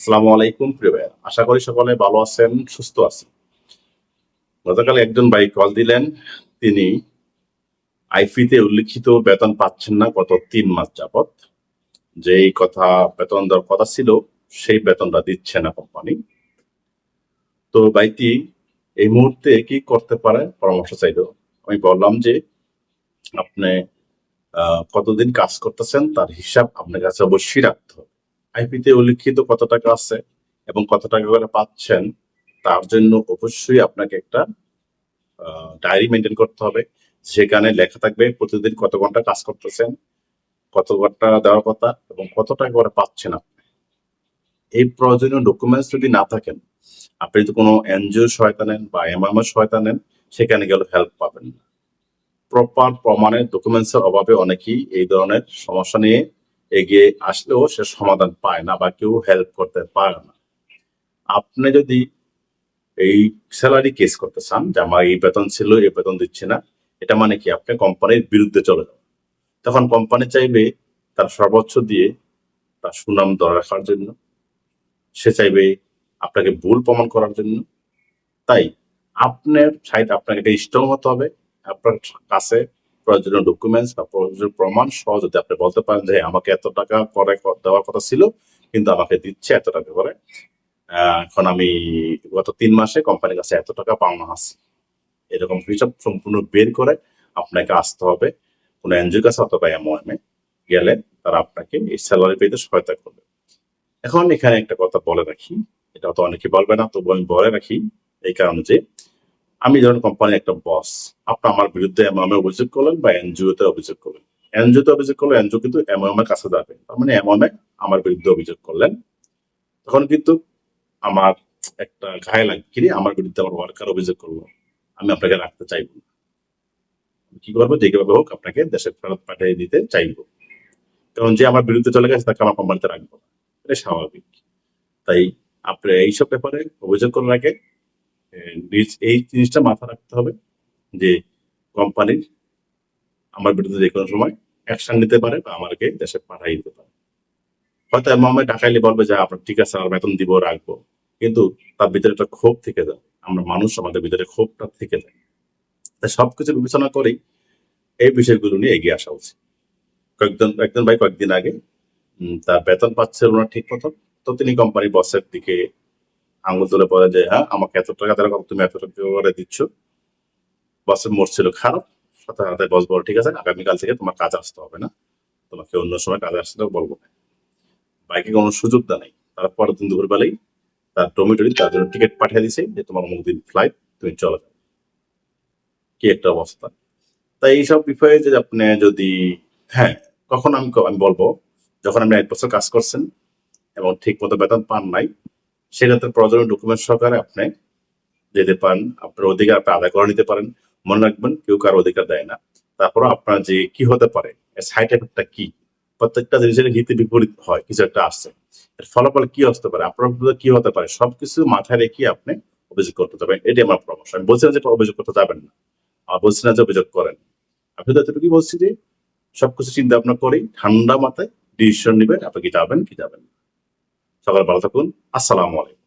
আসসালামু আলাইকুম, প্রিয় ভাইয়া আশা করি সকলে ভালো আছেন, সুস্থ আছেন। গতকাল একজন ভাই কল দিলেন। তিনি আইফিতে উল্লিখিত বেতন পাচ্ছেন না গত তিন মাস যাবত যেই কথা বেতন দেওয়ার কথা ছিল, সেই বেতনটা দিচ্ছে না কোম্পানি তো ভাইটি এই মুহূর্তে কি করতে পারে? পরামর্শ চাইলো। আমি বললাম যে, আপনি কতদিন কাজ করতেছেন? তার হিসাব আপনার কাছে অবশ্যই রাখতে হবে। আইপিতে উল্লিখিত কত টাকা আছে এবং কত টাকা করে পাচ্ছেন, তার জন্য অবশ্যই আপনাকে একটা ডায়েরি মেনটেন করতে হবে। সেখানে লেখা থাকবে প্রতিদিন কত ঘণ্টা কাজ করতেছেন, কত ঘণ্টা দেওয়ার কথা এবং কত টাকা করে পাচ্ছেন আপনি। এই প্রয়োজনীয় ডকুমেন্টস যদি না থাকেন, আপনি যদি কোনো এনজিও সহায়তা নেন বা এমএম সহায়তা নেন, সেখানে গেলে হেল্প পাবেন না। প্রপার প্রমাণের ডকুমেন্টসের অভাবে অনেকেই এই ধরনের সমস্যা নিয়ে এগিয়ে আসলেও সে সমাধান পায় না বা কেউ হেল্প করতে পারে না। আপনি যদি এই স্যালারি কেস করতে চান যে আমার এই বেতন ছিল, এই বেতন দিচ্ছে না, এটা মানে কি? আপনি কোম্পানির বিরুদ্ধে চলে যাবেন। তখন কোম্পানি চাইবে তার সর্বোচ্চ দিয়ে তার সুনাম ধরে রাখার জন্য। সে চাইবে আপনাকে ভুল প্রমাণ করার জন্য। তাই আপনার সাইড আপনাকে একটা স্ট্রং হতে হবে। আপনার কাছে প্রয়োজনীয় ডকুমেন্টস বা প্রয়োজনীয় প্রমাণ সহ যদি আপনি বলতে পারেন যে আমাকে এত টাকা করে দেওয়ার কথা ছিল, কিন্তু আমাকে দিচ্ছে এত টাকা করে এখন আমি গত তিন মাসে কোম্পানির কাছে এত টাকা পাওনা আছে। এরকম হিসাব সম্পূর্ণ বের করে আপনাকে আসতে হবে। কোনো এনজিওর কাছে অথবা এমওএমে গেলে তারা আপনাকে এই স্যালারি পেতে সহায়তা করবে। এখন এখানে একটা কথা বলে রাখি। এটা তো অনেকে বলবে না, তবু আমি বলে রাখি এই কারণে যে আমি ধরুন কোম্পানির একটা বস আপনি আমার বিরুদ্ধে এমএমএ অভিযোগ করলেন বা এনজিও তে অভিযোগ করলেন। এনজিও তে অভিযোগ করলে এনজিও কিন্তু এমএম এর কাছে যাবে। তার মানে এমএমএ আমার বিরুদ্ধে অভিযোগ করলেন। তখন কিন্তু আমার একটা ঘায়ে লাগে কি আমার বিরুদ্ধে আমার ওয়ার্কার অভিযোগ করল। আমি আপনাকে রাখতে চাইব না। কি করব? যেভাবে হোক আপনাকে দেশে ফেরত পাঠিয়ে দিতে চাইব। কারণ যে আমার বিরুদ্ধে চলে গেছে, তাকে আমার কোম্পানিতে রাখব না। এটা স্বাভাবিক। তাই আপনি এইসব ব্যাপারে অভিযোগ করার আগে এই জিনিসটা মাথা রাখতে হবে যে কোম্পানির আমার বিরুদ্ধে যে কোনো সময় অ্যাকশন নিতে পারে বা আমাকে দেশে পাঠাই দিতে পারে। হয়তো এমন ডাকাইলে বলবে যে আপনার ঠিক আছে, আমার বেতন দিব, রাখব। কিন্তু তার ভিতরে একটা ক্ষোভ থেকে যায়। আমরা মানুষ, আমাদের ভিতরে ক্ষোভটা থেকে যায়। তাই সবকিছু বিবেচনা করেই এই বিষয়গুলো নিয়ে এগিয়ে আসা উচিত। কয়েকজন, একজন ভাই কয়েকদিন আগে তার বেতন পাচ্ছে ওনার ঠিক মতো। তো তিনি কোম্পানির বসের দিকে আঙুল তুলে বলে যে হ্যাঁ আমাকে এত টাকা দেওয়ার তুমি এত টাকা করে দিচ্ছ। বসের মোট ছিল খারাপ। সাথে সাথে বস বল, ঠিক আছে, আগামীকাল থেকে তোমার কাজ আসতে হবে না। তোমাকে অন্য সময় কাজে আসতে বলব না। বাইকে কোনো সুযোগ দেয় নাই। তারপর দিন দুপুরবেলায় তার টমেটোরি তার জন্য টিকিট পাঠিয়ে দিছে যে, তোমার অমুক দিন ফ্লাইট তুমি চলে যাও। কি একটা অবস্থা। তাই এইসব বিষয়ে যে আপনি যদি হ্যাঁ কখন আমি আমি বলব, যখন আপনি এক বছর কাজ করছেন এবং ঠিক মতো বেতন পান নাই সেক্ষেত্রে প্রয়োজনীয় ডকুমেন্ট সহকারে আপনি যেতে পারেন। আপনার অধিকার আপনি আদায় করে নিতে পারেন। মনে রাখবেন, কেউ কারও অধিকার দেয় না। তারপরে আপনার যে কি হতে পারে সাইড এফেক্টটা কি? প্রত্যেকটা জিনিসের হিতে বিপরীত হয়, কিছু একটা আসছে। এর ফলাফল কি আসতে পারে, আপনার কি হতে পারে, সবকিছু মাথায় রেখে আপনি অভিযোগ করতে যাবেন। এটি আমার পরামর্শ। আমি বলছি না যে অভিযোগ করতে যাবেন না। আর বলছি না যে অভিযোগ করেন। আমি তো বলছি যে সবকিছু চিন্তা ভাবনা করেই ঠান্ডা মাথায় ডিসিশন নেবেন, আপনি কি যাবেন কি যাবেন। সকাল ভালো থাকুন। আসসালামু আলাইকুম।